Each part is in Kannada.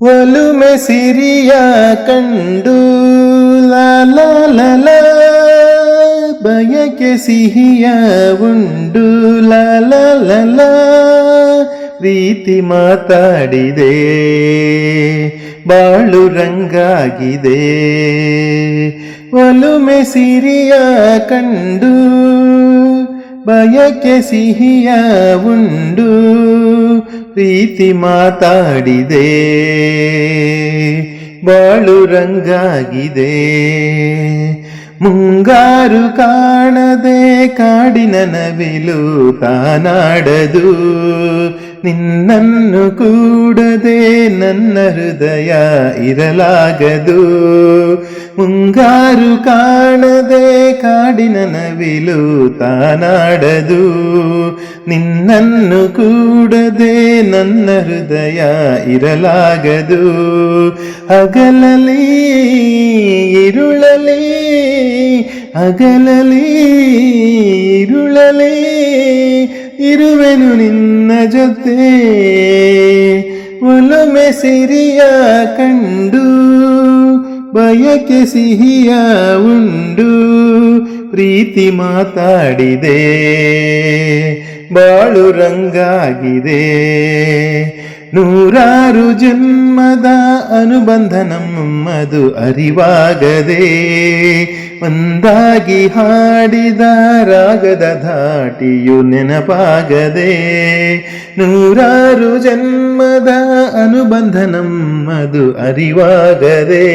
ಒಲುಮೆ ಸಿರಿಯ ಕಂಡು ಲಾಲ ಬಯಕೆ ಸಿಹಿಯ ಉಂಡು ಲಾಲ ಪ್ರೀತಿ ಮಾತಾಡಿದೆ, ಬಾಳು ರಂಗಾಗಿದೆ. ಒಲುಮೆ ಸಿರಿಯ ಕಂಡು ಬಯಕೆ ಸಿಹಿಯ ಉಂಡು ಪ್ರೀತಿ ಮಾತಾಡಿದೆ. ಬಾಳು ರಂಗಾಗಿದೆ. ಮುಂಗಾರು ಕಾಣದೆ ಕಾಡಿನ ನವಿಲು ತಾನಾಡದು. ನಿನ್ನನ್ನು ಕೂಡದೆ ನನ್ನ ಹೃದಯ ಇರಲಾಗದು. ಮುಂಗಾರು ಕಾಣದೆ ಕಾಡಿನ ನವಿಲು ತಾನಾಡದು. ನಿನ್ನನ್ನು ಕೂಡದೆ ನನ್ನ ಹೃದಯ ಇರಲಾಗದು. ಅಗಲಲಿ ಇರುಳಲಿ ಅಗಲಲಿ ಇರುಳಲಿ ಇರುವೆನು ನಿನ್ನ ಜೊತೆ. ಒಲುಮೆ ಸಿರಿಯ ಕಂಡು ಬಯಕೆ ಸಿಹಿಯ ಉಂಡು ಪ್ರೀತಿ ಮಾತಾಡಿದೆ ಬಾಳು ರಂಗಾಗಿದೆ. ನೂರಾರು ಜನ್ಮದ ಅನುಬಂಧ ನಮ್ಮದು ಅರಿವಾಗದೆ ಒಂದಾಗಿ ಹಾಡಿದ ರಾಗದ ಧಾಟಿಯು ನೆನಪಾಗದೆ ನೂರಾರು ಜನ್ಮದ ಅನುಬಂಧ ನಮ್ಮದು ಅರಿವಾಗದೆ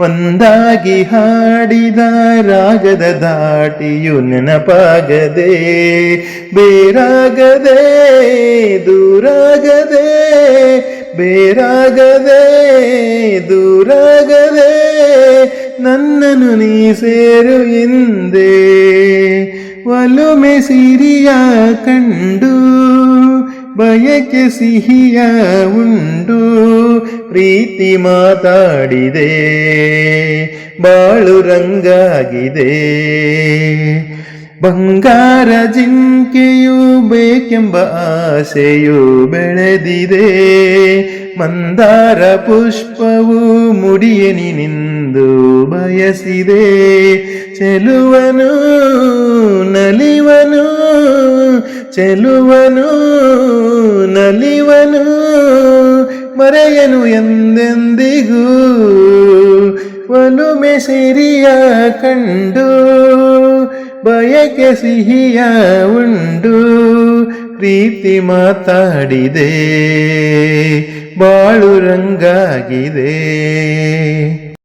ಒಂದಾಗಿ ಹಾಡಿದ ರಾಗದ ಧಾಟಿಯು ನೆನಪಾಗದೆ ಬೇರಾಗದೆ ದೂರಾಗದೆ ಬೇರಾಗದೆ, ದೂರಾಗದೆ ನನ್ನನು ನೀ ಸೇರು ಎಂದೇ. ಒಲುಮೆ ಸಿರಿಯ ಕಂಡು, ಬಯಕೆ ಸಿಹಿಯ ಉಂಡು, ಪ್ರೀತಿ ಮಾತಾಡಿದೆ, ಬಾಳು ರಂಗಾಗಿದೆ. ಬಂಗಾರ ಜಿಂಕೆಯು ಬೇಕೆಂಬ ಆಸೆಯು ಬೆಳೆದಿದೆ. ಮಂದಾರ ಪುಷ್ಪವು ಮುಡಿಯನಿ ನಿಂದು ಬಯಸಿದೆ. ಚೆಲುವನು ನಲಿವನು ಚೆಲುವನು ನಲಿವನು, ಮರೆಯನು ಎಂದೆಂದಿಗೂ. ಒಲುಮೆ ಸಿರಿಯ ಕಂಡು ಬಯಕೆ ಸಿಹಿಯ ಉಂಡು ಪ್ರೀತಿ ಮಾತಾಡಿದೆ ಬಾಳು ರಂಗಾಗಿದೆ.